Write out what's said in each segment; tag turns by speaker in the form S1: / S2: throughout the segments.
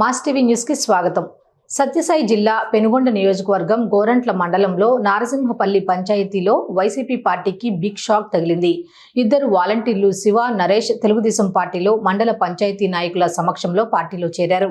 S1: Mass TV న్యూస్కి స్వాగతం. సత్యసాయి జిల్లా పెనుగొండ నియోజకవర్గం గోరంట్ల మండలంలో నారసింహపల్లి పంచాయతీలో వైసీపీ పార్టీకి బిగ్ షాక్ తగిలింది. ఇద్దరు వాలంటీర్లు శివ నరేష్ తెలుగుదేశం పార్టీలో మండల పంచాయతీ నాయకుల సమక్షంలో పార్టీలో చేరారు.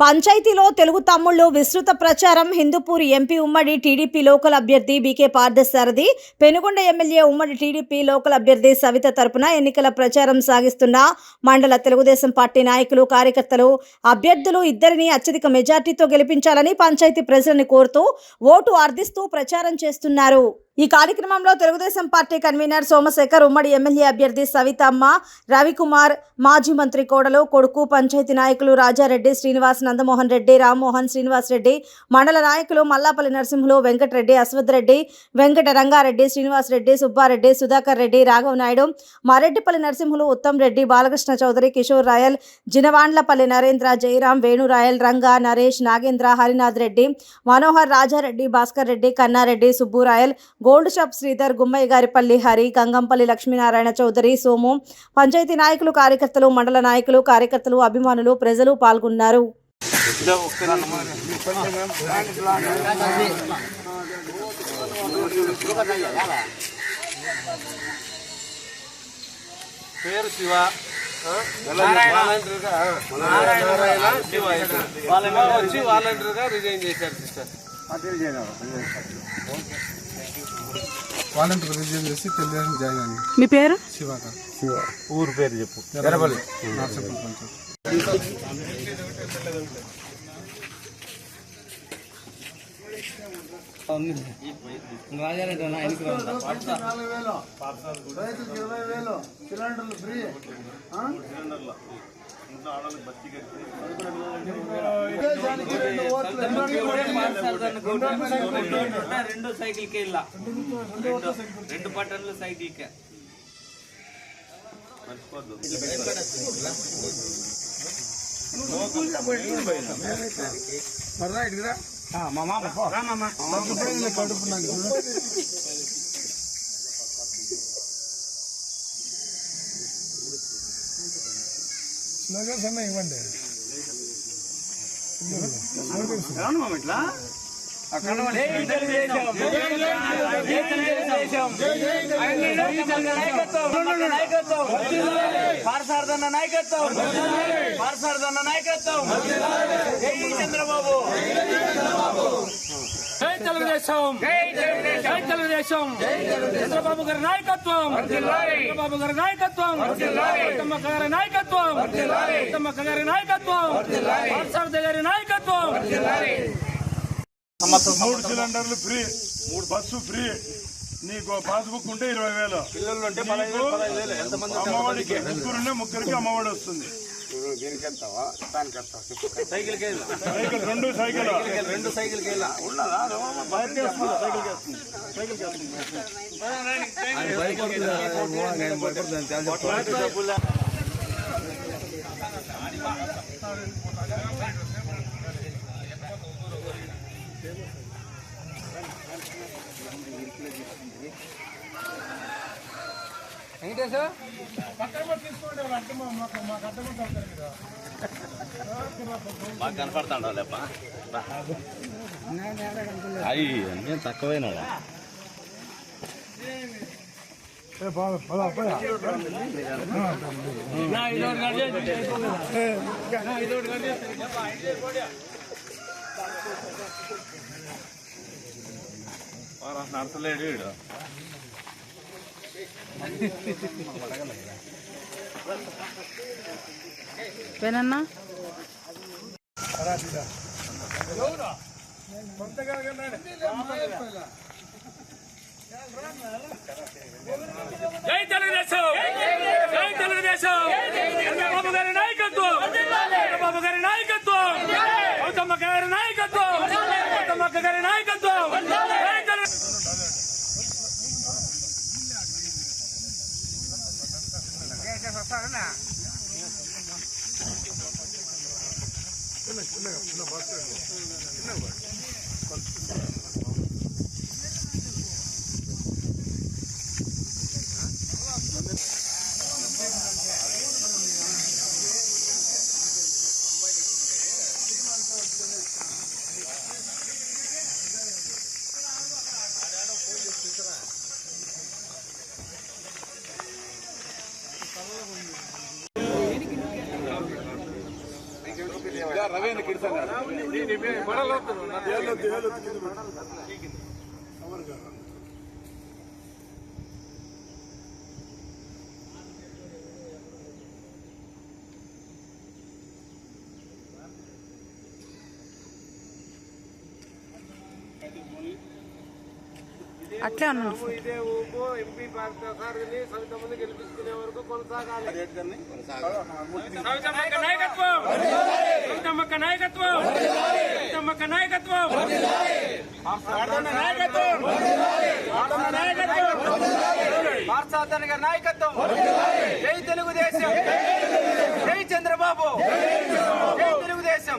S2: పంచాయతీలో తెలుగు తమ్ముళ్ళు విస్తృత ప్రచారం. హిందూపూర్ ఎంపీ ఉమ్మడి టీడీపీ లోకల్ అభ్యర్థి బీకే పార్థసారథి పెనుగొండ ఎమ్మెల్యే ఉమ్మడి టీడీపీ లోకల్ అభ్యర్థి సవిత తరపున ఎన్నికల ప్రచారం సాగిస్తున్న మండల తెలుగుదేశం పార్టీ నాయకులు కార్యకర్తలు అభ్యర్థులు ఇద్దరిని అత్యధిక మెజార్టీతో గెలిపించాలని పంచాయతీ ప్రజలను కోరుతూ ఓటు అర్థిస్తూ ప్రచారం చేస్తున్నారు. ఈ కార్యక్రమంలో తెలుగుదేశం పార్టీ కన్వీనర్ సోమశేఖర్ ఉమ్మడి ఎమ్మెల్యే అభ్యర్థి సవితమ్మ రవికుమార్ మాజీ మంత్రి కోడలు కొడుకు పంచాయతీ నాయకులు రాజారెడ్డి శ్రీనివాస్ నందమోహన్ రెడ్డి రామ్మోహన్ శ్రీనివాస్ రెడ్డి మండల నాయకులు మల్లాపల్లి నరసింహులు వెంకటరెడ్డి అశ్వథ్ రెడ్డి వెంకట రంగారెడ్డి శ్రీనివాస్ రెడ్డి సుబ్బారెడ్డి సుధాకర్ రెడ్డి రాఘవ నాయుడు మారెడ్డిపల్లి నరసింహులు ఉత్తమ్ రెడ్డి బాలకృష్ణ చౌదరి కిషోర్ రాయల్ జినవాండ్లపల్లి నరేంద్ర జయరాం వేణురాయల్ రంగా నరేష్ నాగేంద్ర హరినాథ్ రెడ్డి మనోహర్ రాజారెడ్డి భాస్కర్ రెడ్డి కన్నారెడ్డి సుబ్బురాయల్ గోల్డ్ షాప్ శ్రీధర్ గుమ్మయ్య గారిపల్లి హరి గంగంపల్లి లక్ష్మీనారాయణ చౌదరి సోము పంచాయతీ నాయకులు కార్యకర్తలు మండల నాయకులు కార్యకర్తలు అభిమానులు ప్రజలు పాల్గొన్నారు.
S3: పేరు శివ. ఆ? వాలంటీర్గా, ఆ, శివ వాళ్ళ వచ్చి వాలంటీర్గా రిజైన్ చేశారు సిస్టర్
S4: వాలంటీర్ రిజిస్టర్ చేసి తెలుగుదేశం జాయిన్ అయ్యింది
S2: మీ పేరు?
S4: శివాకర్
S3: ఊరు పేరు చెప్పు.
S4: ఎర్రబల్లి. నర్సపల్లి పంచాయతీ
S5: రెండు సైకిల్ కే ఇలా రెండు బటన్లు సైకిల్ కే
S4: మర్రా ఇడిగిరా కడుపు నాకు చూడు. స్లోగన్స్ అన్నా ఇవ్వండి
S5: పార్సారదన్న నాయకత్వం పార్సారదన్న నాయకత్వం జై చంద్రబాబు జై తెలుగుదేశం జై తెలుగుదేశం చంద్రబాబు గారి నాయకత్వం చంద్రబాబు గారి నాయకత్వం ఉత్తమ్మ గారి నాయకత్వం ఉత్తమ్మ గారి నాయకత్వం పార్సారథ గారి నాయకత్వం
S6: మూడు సిలిండర్లు ఫ్రీ. మూడు బస్సు ఫ్రీ. నీకు పాస్బుక్ ఉంటే ఇరవై వేలు.
S3: పిల్లలు ఉంటే
S6: అమ్మఒడికి ముగ్గురుంటే ముగ్గురికి అమ్మఒడి వస్తుంది.
S3: సైకిల్ కే
S6: సైకిల్ రెండు సైకిల్.
S3: రెండు సైకిల్ కే ఇలా ఉన్నదా
S6: బయటకి వస్తుంది సైకిల్కి వస్తుంది సైకిల్కి వస్తుంది
S7: బాగా కనపడతాడు లేప? అయ్యి అన్నీ తక్కువైనా నడతలేడు వీడు
S2: వేనన్నా
S5: జై
S4: என்ன என்ன பாஸ்
S5: என்ன பாஸ் ರವೇನ ಕಿಡ್ಸಂಗ ಬರಲ್ಲ ಹೇಳದ್ದು ಹೇಳದ್ದು ಅವ್ರಿಗೆ Thank you.
S3: పార్సాధన గారి నాయకత్వం జై తెలుగుదేశం జై చంద్రబాబు జై తెలుగుదేశం